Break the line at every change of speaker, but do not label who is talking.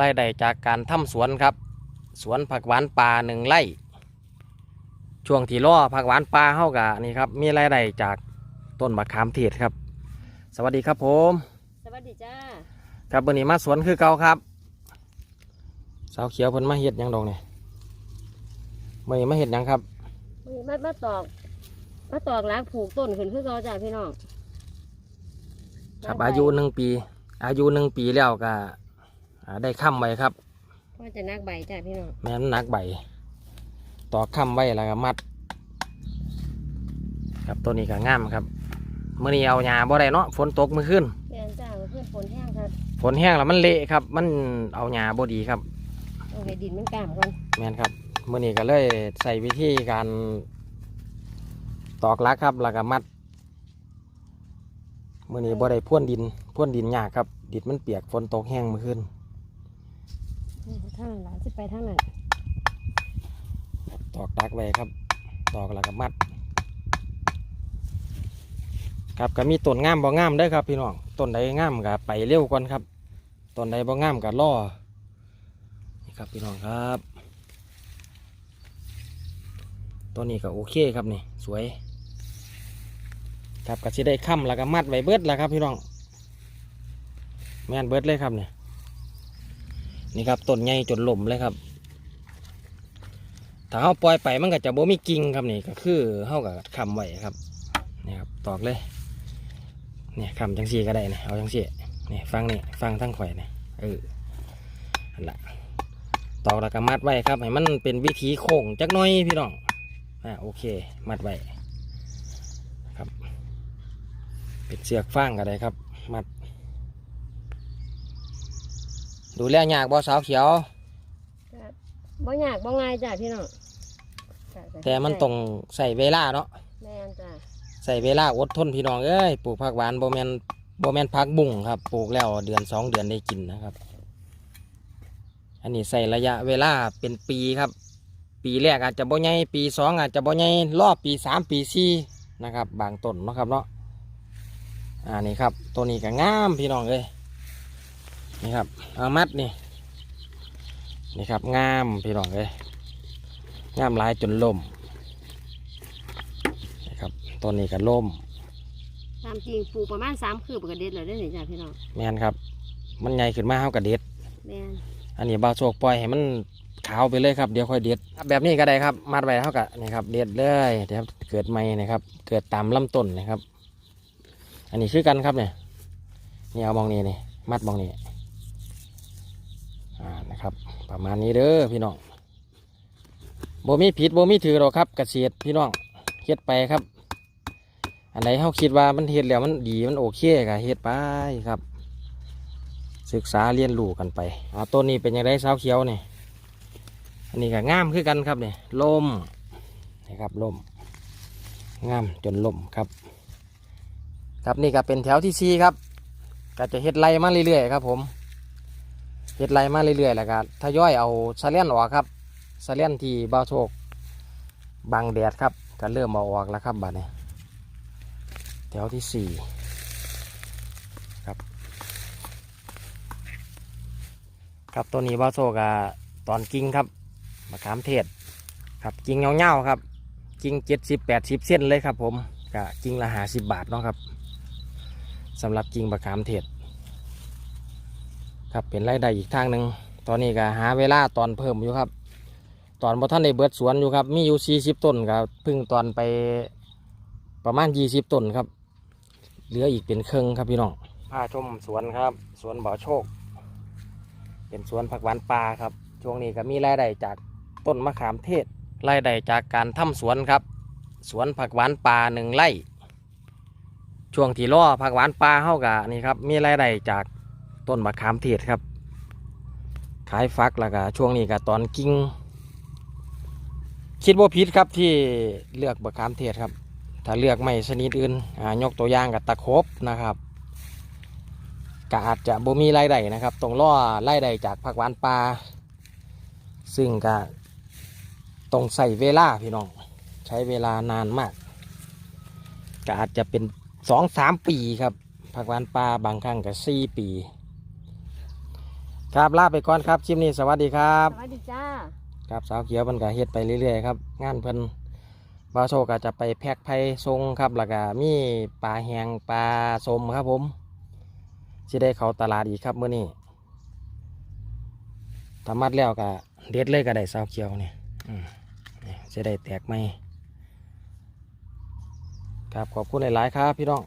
รายได้จากการทำสวนครับ สวนผักหวานป่าหนึ่งไร่ช่วงที่ล่อผักหวานป่าเฮากะนี่ครับมีรายได้จากต้นมะขามเทศครับ สวัสดีครับผม
สวัสดีจ้า
ครับวันนี้มาสวนคือเก่าครับสาวเขียวเพิ่นมาเฮ็ดหยังดอกเนี่ยมื่อนี้มาเฮ็ดหยังครับ
มือมามาตอกมาตอกล้างผูกต้นขึ้นคือเขาจ้าพี่น้อง
ครับ อายุหนึ่งปี อายุหนึ่งปีแล้วก็อ่า ได้ค้ำไว้ครับ
ว่าจะนักใบจ้าพี่น้อง
แม่นหนักใบ ต่อค้ำไว้แล้วก็มัด ครับตัวนี้ก็งามครับมื่อนี้เอาหญ้าบ่ได้เนาะฝนตกเมื่อคืน
แม่นจ้าเพื่อนฝนแห้งครับ
ฝนแห้งแล้วมันเละครับ มันเอาหญ้าบ่ดีครับ
เอาไปดินมันกล้ามก่อน
แม่นครับมื่อนี้ก็เลยใส่วิธีการตอกลักครับแล้วก็มัดมื่อนี้บ่ได้พ่วนดินพ่วนดินยากครับ ดินมันเปียกฝนตกแห้งเมื่อคืน
ทางนั้นหลานสิไปทางนั้น
ตอกดักไว้ครับ ตอกแล้วก็มัด ครับก็มีต้นงามบ่งามเด้ครับ พี่น้องต้นใดงามก็ไปเร็วก่อนครับต้นใดบ่งามก็ล่อนี่ครับพี่น้องครับต้นนี้ก็โอเคครับนี่สวย ครับก็สิได้ค้ำแล้วก็มัดไว้เบิดแล้วครับ พี่น้องแม่นเบิดเลยครับเนี่ย นี่ครับต้นใหญ่จนหล่มเลยครับ ถ้าเขาปล่อยไปมันก็จะบ่มีกิ่งครับนี่ก็คือเขากับคำไว้ครับนี่ครับตอกเลยเนี่ยคำจังสี่ก็ได้นะเอาจังสี่นี่ฟังนี่ฟังทั้งข่อยนี่เออนั่นละตอกแล้วก็มัดไว้ครับให้มันเป็นวิธีโค้งจักน้อยพี่น้องอ่าโอเค มัดไว้ครับ เป็นเสือกฟางก็ได้ครับ มัด ดูแลยากบ่สาวเขียว
จ้ะบ่ยากบ่ง่ายจ้าพี่น้องจ้ะจ้ะ
แต่มันต้องใส่เวลาเนาะ
แม่นจ้า
ใส่เวลาอดทนพี่น้องเอ้ยปลูกผักหวานโบแมนโบแมนผักบุ้งครับปลูกแล้วเดือนสองเดือนได้กินนะครับ อันนี้ใส่ระยะเวลาเป็นปีครับ ปีแรกอาจจะบ่ใหญ่ปีสองอาจจะบ่ใหญ่รอบปีสามปีสี่นะครับ บางต้นเนาะครับเนาะอ่านี่ครับตัวนี้ก็งามพี่น้องเลย นี่ครับเอามัดนี่นี่ครับงามพี่น้องเลยงามหลายจนล่มนี่ครับตัวนี้ก็ล่ม
ตามจริงปลูกประมาณสามคืบก็เด็ดเลยได้อนี่จ้าพี่น้อง
แมนครับ มันใหญ่ขึ้นมาเท่ากับเด็ด
แม่น
อันนี้บาวโชคปล่อยให้มันขาวไปเลยครับเดี๋ยวค่อยเด็ดครับแบบนี้ก็ได้ครับมัดไว้เท่ากับนี่ครับเด็ดเลยเดี๋ยวเกิดใหม่นะครับ เกิดตามลำต้นนะครับ อันนี้คือกันครับเนี่ยนี่เอามองนี้นี่มัดมองนี้อ่า นะครับ ประมาณนี้เด้อพี่น้องโบมีผิดโบมีถือหรอกครับเกษตรพี่น้องเฮ็ดไปครับ อันไหนเขาคิดว่ามันเฮ็ดแล้วมันดีมันโอเคก็เฮ็ดไปครับ ศึกษาเรียนรู้กันไปอ่าต้นนี้เป็นยังไงสาวเขียวนี่อันนี้ก็งามคือกันครับเนี่ยลมนี่ครับลมงามจนลมครับ ครับนี่ก็เป็นแถวที่สี่ครับก็จะเฮ็ดไรมาเรื่อยๆครับผม เฮ็ดไรมาเรื่อยๆแล้วก็ทยอยเอาสะเลียนออกครับสะเลียนที่บ่าวโชคบังแดดครับก็เริ่มเอาออกแล้วครับบัดนี้แถวที่สี่ครับครับตัวนี้บาโซกะตอนกิ่งครับมะขามเทศครับกิ่งเงาๆครับกิ่งเจ็ดสิบแปดสิบเส้นเลยครับผมกะกิ่งละหาสิบบาทเนาะครับสำหรับกิ่งมะขามเทศ ครับเป็นรายได้อีกทางหนึ่งตอนนี้ก็หาเวลาตอนเพิ่มอยู่ครับ ตอนบ่ท่านได้เบิดสวนอยู่ครับ มีอยู่สี่สิบต้นครับพึ่งตอนไปประมาณยี่สิบต้นครับ เหลืออีกเป็นครึ่งครับพี่น้องพาชมสวนครับ สวนบ่อโชค เป็นสวนผักหวานป่าครับ ช่วงนี้ก็มีรายได้จากต้นมะขามเทศรายได้จากการทำสวนครับ สวนผักหวานป่าหนึ่งไร่ช่วงที่ล่อผักหวานป่าเฮากะนี่ครับมีรายได้จาก ต้นมะขามเทศครับ ขายฟักแล้วก็ช่วงนี้ก็ตอนกิ่งคิดว่าผิดครับที่เลือกมะขามเทศครับ ถ้าเลือกไม่ชนิดอื่นอ่ายกตัวอย่างกับตะครบนะครับก็อาจจะบ่มีรายได้นะครับต้องล่อรายได้จากผักหวานปลาซึ่งก็ต้องใส่เวลาพี่น้องใช้เวลานานมากก็อาจจะเป็นสองสามปีครับผักหวานปลาบางครั้งก็สี่ปี ครับลาไปก่อนครับคลิปนี้สวัสดีครับ
สวัสดีจ้า
ครับสาวเขียวมันก็เฮ็ดไปเรื่อยๆครับงานเพิ่นบาวโชก็จะไปแพ็คไผ่ทรงครับแล้วก็มีปลาแหงปลาสมครับผมสิได้เข้าตลาดอีกครับมื้อนี้ทำมัดแล้วก็เด็ดเลยก็ได้สาวเขียวนี่อืมนี่สิได้แตกไหมครับขอบคุณหลาย ๆ ครับพี่น้อง